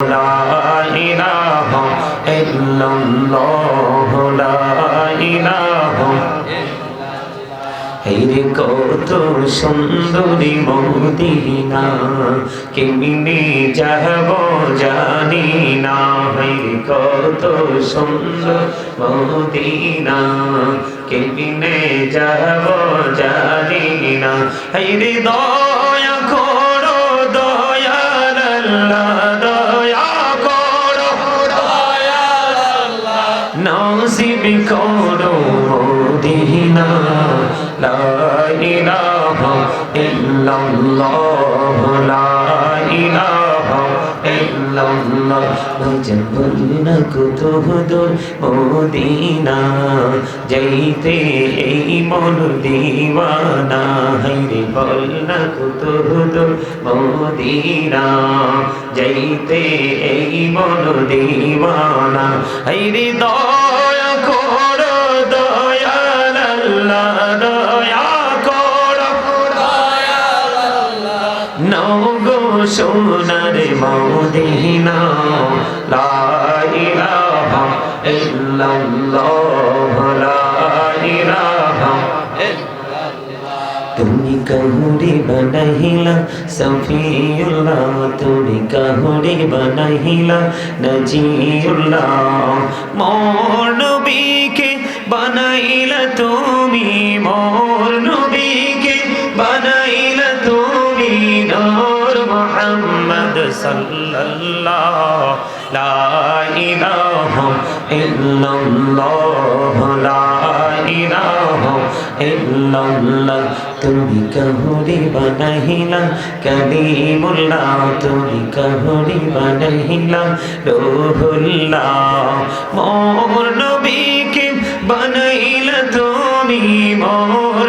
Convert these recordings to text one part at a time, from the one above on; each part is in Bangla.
لا إله إلا الله لا إله হেরে কত সুন্দরী মদিনা কেমনে যাব জানি না হেরে কত সুন্দর মদিনা কেমনে যাব জানি না হেরে দয়া করো দয়াল আল্লাহ যাব না কুতুহুদুর মদিনা যাইতে এই মন দিওয়ানা হাইরে বল না কুতুহুদুর মদিনা যাইতে এই মন দিওয়ানা হাইরে দয়া কর দয়াল আল্লাহ দয়া কর। দয়াল আল্লাহ নও গো সোনা তুমি কাহুরি বানাইলা সফিউল্লাহ। তুমি কাহুরি বানাইলা নজিউল্লাহ। মোর নবীকে বানাইলা তুমি মোর নবীকে সাল্লাল্লাহ, লা ইলাহা ইল্লাল্লাহ, লা ইলাহা ইল্লাল্লাহ। তুমি কাহুরি বানাইলা কালিমুল্লাহ। তুমি কাহুরি বানাইলা রূহুল্লাহ। মোর নবীকে বানাইলা তুমি, মোর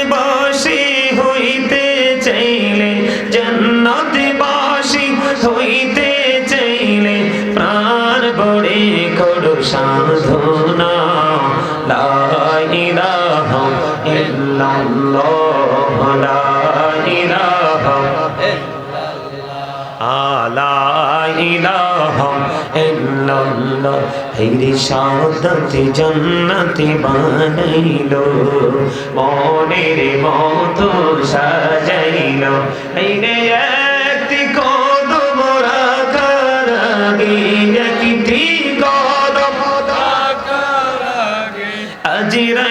হেরি সাদতে জান্নাতে বানাইলো, মনের মতো সাজাইলো হেরে একটি কদম রাখার আগে, একটি কদম আজিরাইলে ধোড়াই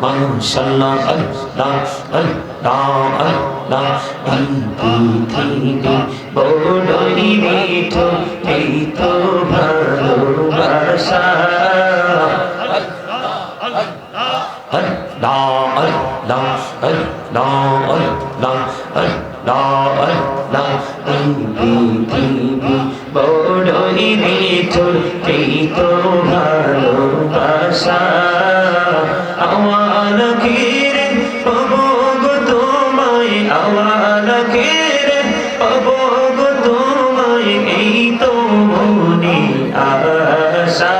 আল্লাহ মাশাআল্লাহ আল্লাহ আল্লাহ আল্লাহ এই পৃথিবী বড়ই মিঠো এই তো ভালোবাসা আল্লাহ আল্লাহ আল্লাহ আল্লাহ আল্লাহ আল্লাহ বড়ই নিঠুর এই তো ভালোবাসা আমার ঘিরে পাবো গো তোমায় আমার ঘিরে পাবো গো তোমায় এই তো মনে আশা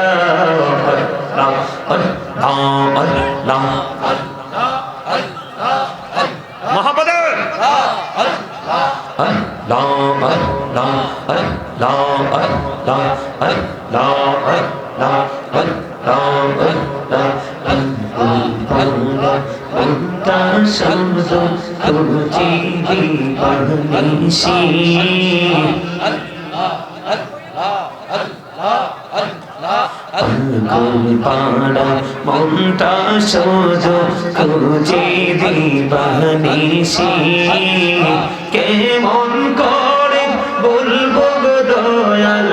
আল্লাহ আল্লাহ আল্লাহ شمس ترجي بنيشي আঙ্গুল পাড়া মনটা সোজ খুঁজে দিবানিসি কেমন করে বলবো গো দয়াল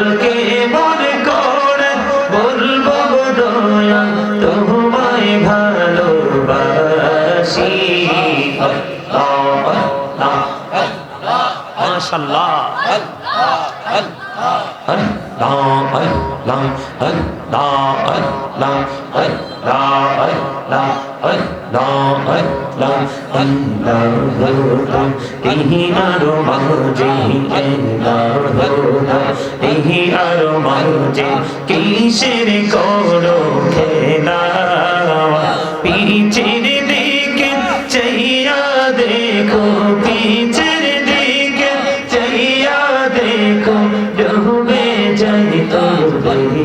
মাঝে কিসের করো খেলা পিছের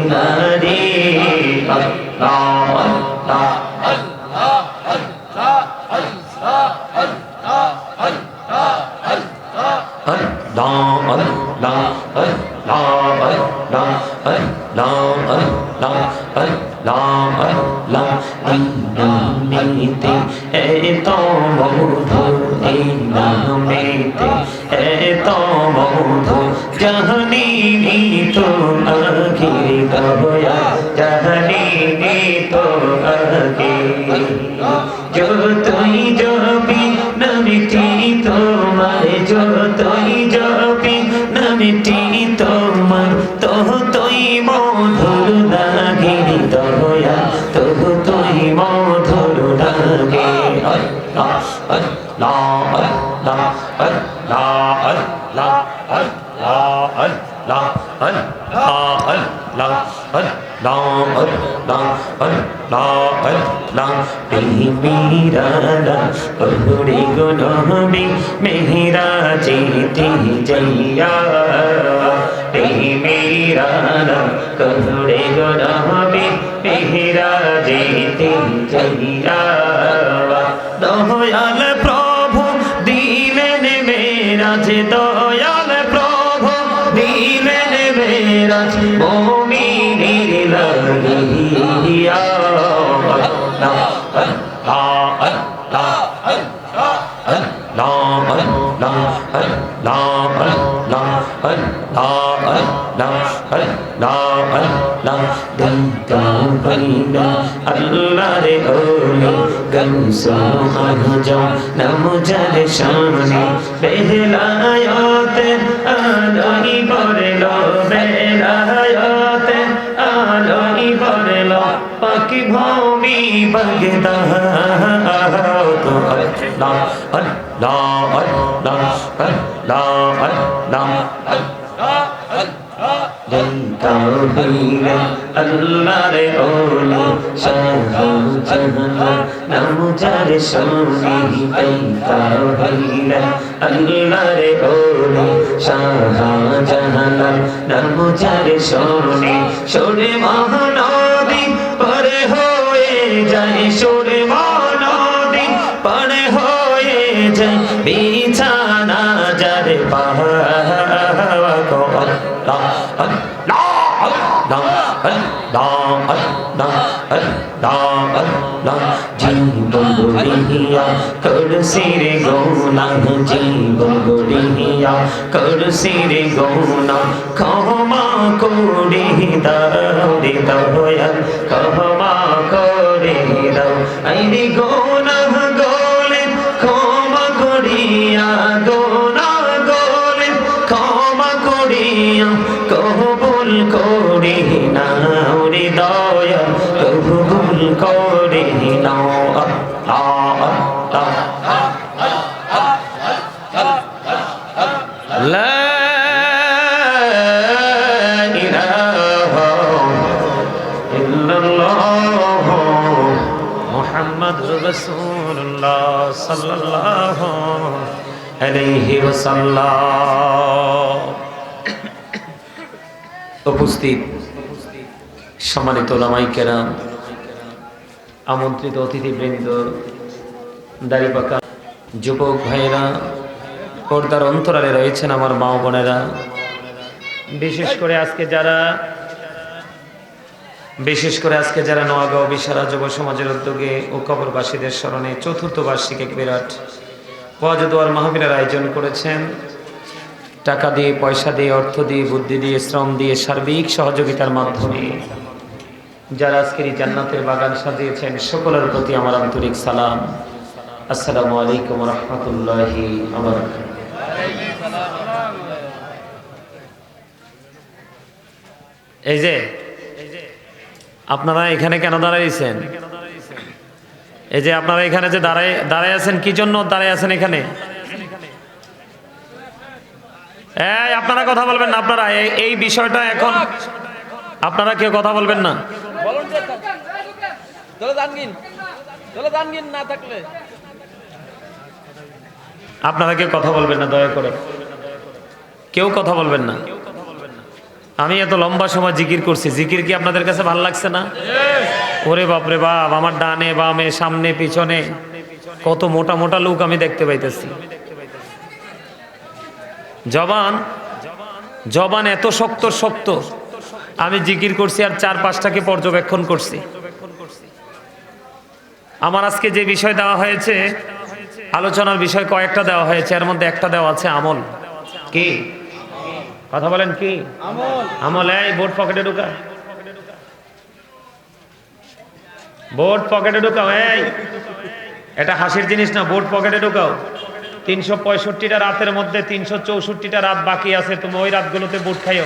দিনারে আল্লাহ আল্লাহ Allah, Allah, Allah, Allah, Allah, Allah, Allah, Allah, নামেতে এত মধু এই নামেতে এত মধু জাহানি তো আগে होया जहनी तो अहके जो লা হন লা হন লা হন লা হন লা হন লা হন লা এই মেরা লা ওরে গুনহবি মেরা জিতে যাইয়া এই মেরা লা কোরে গুনহবি মেরা জিতে যাইয়া দয়াল প্রভু দিলেন মেরা যে মুমিনের লাগিয়া अल्लाह रे ओले गमसा हर जाओ नम जरे शाने बेहलाया জন্মারে ওলো সাধা জন্মা নামুজার সঙ্গী তৈতা হইলা আল্লাহরে ওলো সাধা জন্মা নামুজার সঙ্গী সোরে মহানদী পরে হয়ে যায়। সোরে মহানদী পরে হয়ে যায়। বিছানা যারে পাহাড় Allah, Allah. আল্লাহ আল্লাহ আল্লাহ আল্লাহ জীবন গড়িয়া করছি রে গৌনা জীবন গড়িয়া করছি রে গৌনা ক্ষমা করে দাও রে দয়াল ক্ষমা করে দাও আইরে গৌনা উপস্থিত সম্মানিত ওলামাই কেরাম, আমন্ত্রিত অতিথিবৃন্দ, দাড়িপাকা যুবক ভাইয়েরা, পর্দার অন্তরালে রয়েছেন আমার মা বোনেরা। বিশেষ করে আজকে যারা, বিশেষ করে আজকে যারা নোয়াগাঁও বিশারা যুব সমাজের উদ্যোগে ও কবরবাসীদের স্মরণে চতুর্থ বার্ষিক এক বিরাট ওয়াজদুয়ার মাহবিলের আয়োজন করেছেন। টাকা দিয়ে, পয়সা দিয়ে, অর্থ দিয়ে, বুদ্ধি দিয়ে, শ্রম দিয়ে, সার্বিক সহযোগিতার মাধ্যমে। যারা আজকের এই জান্নাতের বাগান সাজিয়েছেন, সকলের প্রতি আমার আন্তরিক সালাম। আসসালামু আলাইকুম রহমতুল্লাহি আমার এই যে, আপনারা এখানে কেন দাঁড়াইছেন? এই যে আপনারা এখানে যে দাঁড়ায় দাঁড়ায় আছেন কি জন্য দাঁড়ায় আছেন এখানে? এই আপনারা কথা বলবেন না আপনারা এই- বিষয়টা এখন আপনারা কেউ কথা বলবেন না। আপনারা কেউ কথা বলবেন না দয়া করে। কেউ কথা বলবেন না। আমি এত লম্বা সময় জিকির করছি জিকির কি আপনাদের কাছে ভালো লাগছে না? ওরে বাপরে বাপ আমার ডানে বামে সামনে পিছনে। কত মোটা মোটা লোক আমি দেখতে পাইতেছি। জবান জবান এত শক্ত শক্ত। আমি জিকির করছি আর চার পাঁচটাকে পর্যবেক্ষণ করছি। আমার আজকে যে বিষয় দেওয়া হয়েছে আলোচনার বিষয় কয়েকটা দেওয়া হয়েছে এর মধ্যে একটা দেওয়া আছে আমল। কি? কথা বলেন কি? আমল। আমল এই বোর্ড পকেটে ঢুকা। বোর্ড পকেটে ঢুকাও, এই। এটা হাসির জিনিস না, বোর্ড পকেটে ঢুকাও। তিনশো পঁয়ষট্টিটা রাতের মধ্যে তিনশো চৌষট্টিটা রাত বাকি আছে, তুমি ওই রাতগুলোতে বোট খাইও।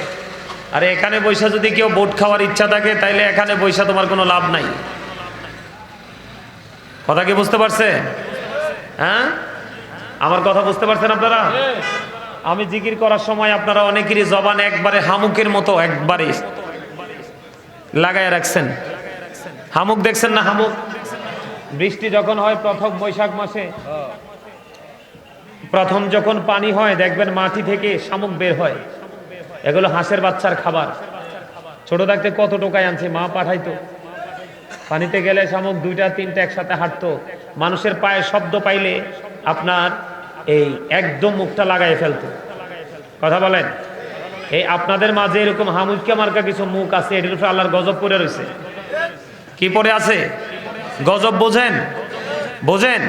আর এখানে বৈশা যদি কেউ বোট খাওয়ার ইচ্ছা থাকে, তাইলে এখানে বৈশা তোমার কোনো লাভ নাই। কথা কি বুঝতে পারছে? হ্যাঁ? আমার কথা বুঝতে পারছেন আপনারা? আমি জিকির করার সময় আপনারা অনেকেরই জবান একবারে হামুকের মতো, একবারে লাগায় রাখছেন। হামুক দেখছেন না হামুক? বৃষ্টি যখন হয় প্রথম বৈশাখ মাসে, প্রথম যখন পানি হয়, দেখবেন মাটি থেকে শামুক বের হয়। এগুলো হাঁসের বাচ্চার খাবার। ছোট থাকতে কত টোকায় আনছে, মা পাঠাইতো। পানিতে গেলে শামুক দুইটা, তিনটা একসাথে হাঁটতো। মানুষের পায়ে শব্দ পাইলে আপনার এই একদম মুখটা লাগাই ফেলতো। কথা বলেন? এই আপনাদের মাঝে এরকম হামুজকে মার্কা কিছু মুখ আছে, এটির উপরে আল্লাহর গজব পড়ে রয়েছে। কি পড়ে আছে? গজব বোঝেন? বোঝেন?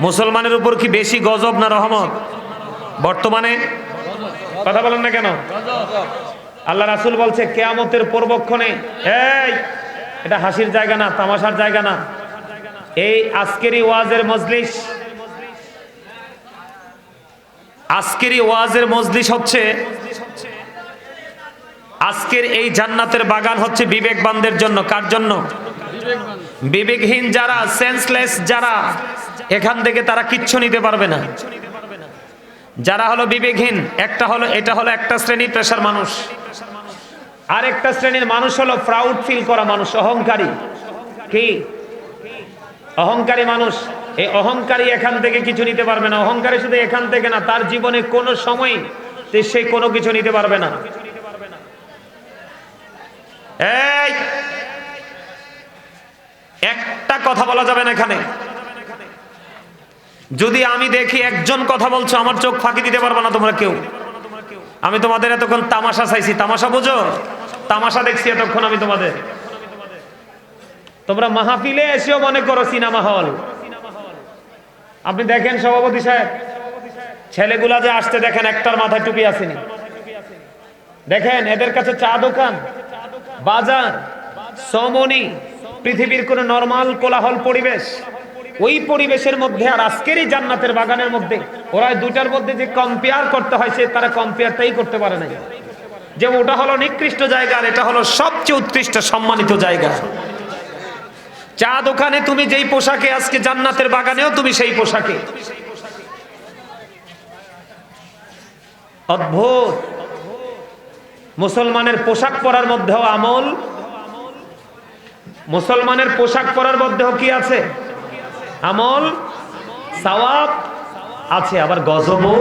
মুসলমানের উপর কি বেশি গজব না রহমত? বর্তমানে? কথা বলেন না কেন? আল্লাহ রাসুল বলছে, কেয়ামতের পূর্বক্ষণে, এই, এটা হাসির জায়গা না, তামাশার জায়গা না। এই আজকেরই ওয়াজের মজলিস। আজকেরই ওয়াজের মজলিস হচ্ছে, আজকের এই জান্নাতের বাগান হচ্ছে বিবেকবানদের জন্য। কার জন্য? বিবেকহীন যারা সেন্সলেস যারা, এখান থেকে তারা কিচ্ছু নিতে পারবে না। যারা হলো বিবেকহীন, একটা হলো, এটা হলো একটা শ্রেণি পেশার মানুষ। আর একটা শ্রেণির মানুষ হলো প্রাউড ফিল করা মানুষ, অহংকারী। কি? অহংকারী মানুষ। এই অহংকারী এখান থেকে কিছু নিতে পারবে না। অহংকারী শুধু এখান থেকে না, তার জীবনে কোনো সময় সে কোনো কিছু নিতে পারবে না। এই একটা কথা বলা যাবে না এখানে। যদি আমি দেখি একজন কথা বলছো, আমার চোখ ফাঁকি দিতে পারব না তোমরা কেউ। আমি তোমাদের এতক্ষণ তামাশা চাইছি। তামাশা বোঝো? তামাশা দেখছি এতক্ষণ আমি তোমাদের। তোমরা মাহফিলে এসেও মনে করো সিনেমা হল। আপনি দেখেন সভাপতি সাহেব, ছেলেগুলা যে আসতে দেখেন একটার মাথায় টুপি আসেনি। দেখেন, এদের কাছে চা দোকান, বাজার, সমনি পৃথিবীর কোন নরমাল কোলাহল পরিবেশ, ওই পরিবেশের মধ্যে আর আজকেরই জান্নাতের বাগানের মধ্যে, ওরা দুটার মধ্যে যে কম্পেয়ার করতে হয়, সে তারা কম্পেয়ারটাই করতে পারে নাই। যে ওটা হলো নিকৃষ্ট জায়গা আর এটা হলো সবচেয়ে উৎকৃষ্ট সম্মানিত জায়গা। চা দোকানে তুমি যেই পোশাকে আজকে জান্নাতের বাগানেও তুমি সেই পোশাকে। অদ্ভুত। মুসলমানের পোশাক পরার মধ্যেও আমল মুসলমানের পোশাক পরার মধ্যেও কি আছে? আমল সওয়াব আছে আবার গজবও